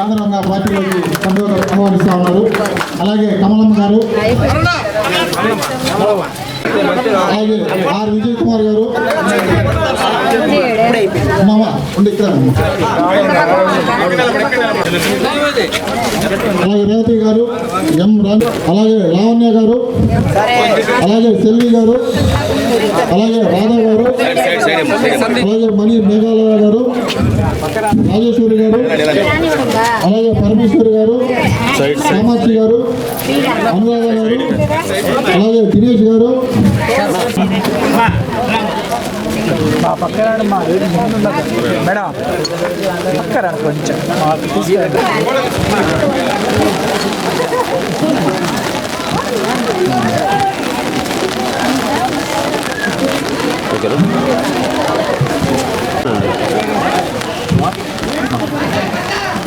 పార్టీలోకి సంతోషం ఉన్నారు. అలాగే కమలమ్మ గారు అలాగే ఆర్ విజయ్ కుమార్ గారు మామ ఉండి ఇక్కడ అలాగే రేవతి గారు ఎం రామ్ అలాగే లావణ్య గారు అలాగే సెల్వి గారు అలాగే రాధా గారు అలాగే మణి మేఘాలయ గారు రాజేశ్వరి గారు అలాగే పరమేశ్వరి గారు కామాక్షి గారు అనురాధ గారు అలాగే దినేష్ గారు. మా పక్కన మా మేడం పక్కన కొంచెం.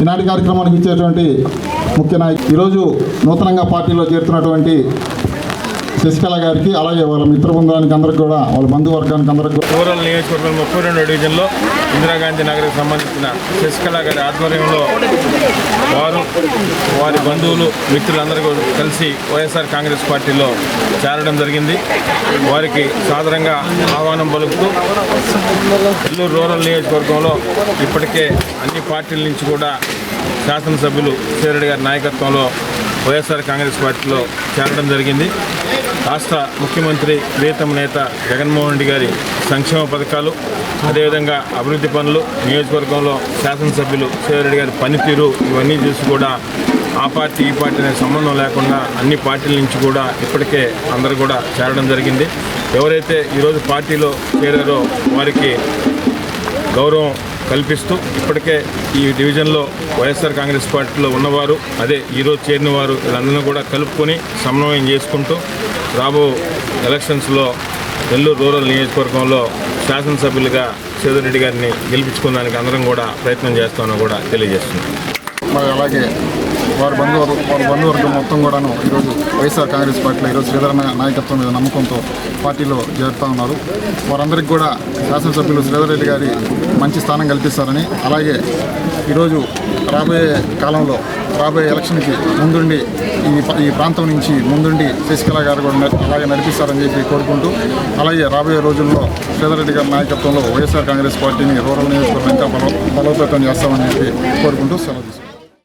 ఈనాటి కార్యక్రమానికి ఇచ్చేటువంటి ముఖ్య నాయకు. ఈరోజు నూతనంగా పార్టీలో చేరుతున్నటువంటి శశికళ గారికి అలాగే వాళ్ళ మిత్ర బృందానికి అందరికి కూడా వాళ్ళ బంధువర్గానికి అందరికి కూడా. రూరల్ నియోజకవర్గం ముప్పై రెండో డివిజన్లో ఇందిరాగాంధీ నగర్కి సంబంధించిన శశికళ గారి ఆధ్వర్యంలో వారు వారి బంధువులు మిత్రులందరూ కలిసి వైఎస్ఆర్ కాంగ్రెస్ పార్టీలో చేరడం జరిగింది. వారికి సాధారణంగా ఆహ్వానం పలుకుతూ నెల్లూరు రూరల్ నియోజకవర్గంలో ఇప్పటికే అన్ని పార్టీల నుంచి కూడా శాసనసభ్యులు సేరెడ్డి గారి నాయకత్వంలో వైఎస్ఆర్ కాంగ్రెస్ పార్టీలో చేరడం జరిగింది. రాష్ట్ర ముఖ్యమంత్రి ప్రియతమ నేత జగన్మోహన్ రెడ్డి గారి సంక్షేమ పథకాలు అదేవిధంగా అభివృద్ధి పనులు నియోజకవర్గంలో శాసనసభ్యులు శివరెడ్డి గారి పనితీరు ఇవన్నీ చూసి కూడా ఆ పార్టీ ఈ పార్టీ అనే సంబంధం లేకుండా అన్ని పార్టీల నుంచి కూడా ఇప్పటికే అందరూ కూడా చేరడం జరిగింది. ఎవరైతే ఈరోజు పార్టీలో చేరారో వారికి గౌరవం కల్పిస్తూ ఇప్పటికే ఈ డివిజన్లో వైఎస్ఆర్ కాంగ్రెస్ పార్టీలో ఉన్నవారు అదే ఈరోజు చేరిన వారు వీళ్ళందరినీ కూడా కలుపుకొని సమన్వయం చేసుకుంటూ రాబో ఎలక్షన్స్లో నెల్లూరు రూరల్ నియోజకవర్గంలో శాసనసభ్యులుగా సేదరెడ్డి గారిని గెలిపించుకోవడానికి అందరం కూడా ప్రయత్నం చేస్తామని కూడా తెలియజేస్తున్నాం. మరి అలాగే వారి బంధువర్గ వారి బంధువర్గం మొత్తం కూడాను ఈరోజు వైఎస్ఆర్ కాంగ్రెస్ పార్టీలో ఈరోజు శ్రీధర నాయకత్వం మీద నమ్మకంతో పార్టీలో చేరుతా ఉన్నారు. వారందరికీ కూడా శాసనసభ్యులు శ్రీధర్ రెడ్డి గారి మంచి స్థానం కల్పిస్తారని అలాగే ఈరోజు రాబోయే కాలంలో రాబోయే ఎలక్షన్కి ముందుండి ఈ ఈ ప్రాంతం నుంచి ముందుండి శశికళ గారు కూడా అలాగే నడిపిస్తారని చెప్పి కోరుకుంటూ అలాగే రాబోయే రోజుల్లో శ్రీధర్ రెడ్డి గారి నాయకత్వంలో వైఎస్ఆర్ కాంగ్రెస్ పార్టీని రూరల్ నియోజకవర్గం ఇంకా బలో బలోపేతం చేస్తామని చెప్పి కోరుకుంటూ సెలవు